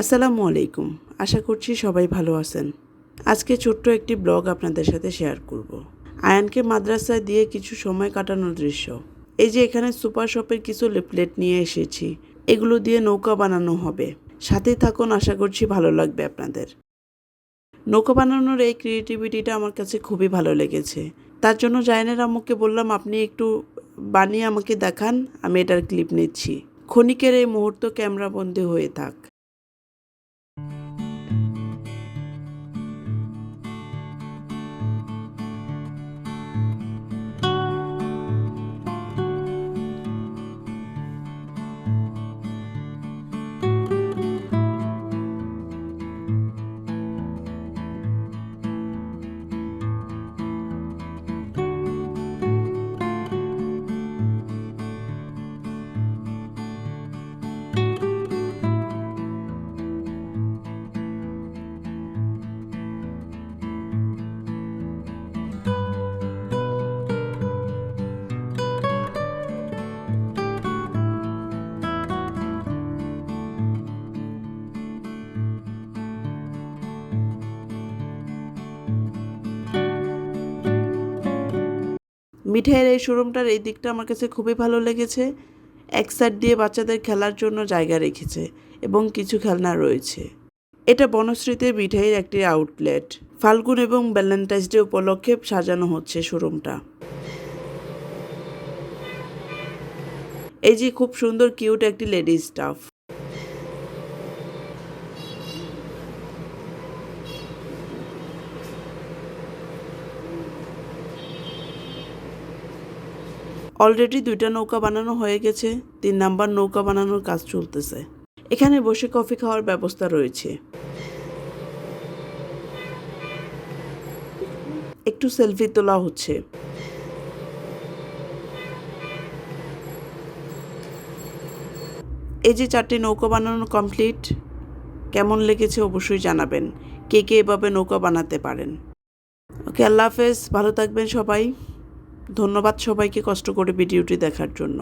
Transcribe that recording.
আসসালামু আলাইকুম। আশা করছি সবাই ভালো আছেন। আজকে ছোট্ট একটি ব্লগ আপনাদের সাথে শেয়ার করব। আয়ানকে মাদ্রাসায় দিয়ে কিছু সময় কাটানোর দৃশ্য। এই যে এখানে সুপার শপের কিছু লিফলেট নিয়ে এসেছি, এগুলো দিয়ে নৌকা বানানো হবে। সাথে থাকুন, আশা করছি ভালো লাগবে আপনাদের। নৌকা বানানোর এই ক্রিয়েটিভিটিটা আমার কাছে খুবই ভালো লেগেছে। তার জন্য জায়নের আম্মুকে বললাম, আপনি একটু বানিয়ে আমাকে দেখান, আমি এটার ক্লিপ নিচ্ছি। ক্ষণিকের এই মুহূর্ত ক্যামেরাবন্দি হয়ে থাক। মিঠাইয়ের এই শোরুমটার এই দিকটা আমার কাছে খুবই ভালো লেগেছে। এক সাইড দিয়ে বাচ্চাদের খেলার জন্য জায়গা রেখেছে এবং কিছু খেলনা রয়েছে। এটা বনশ্রীতে মিঠাইয়ের একটি আউটলেট। ফাল্গুন এবং ভ্যালেন্টাইন্স ডে উপলক্ষে সাজানো হচ্ছে শোরুমটা। এই যে খুব সুন্দর, কিউট একটি লেডিস স্টাফ। অলরেডি দুইটা নৌকা বানানো হয়ে গেছে, তিন নাম্বার নৌকা বানানোর কাজ চলতেছে। এখানে বসে কফি খাওয়ার ব্যবস্থা রয়েছে। একটু সেলফি তোলা হচ্ছে। এই যে চারটি নৌকা বানানো কমপ্লিট কেমন লেগেছে অবশ্যই জানাবেন। কে কে এভাবে নৌকা বানাতে পারেন। ওকে, আল্লাহ হাফেজ, ভালো থাকবেন সবাই। ধন্যবাদ সবাইকে কষ্ট করে ভিডিওটি দেখার জন্য।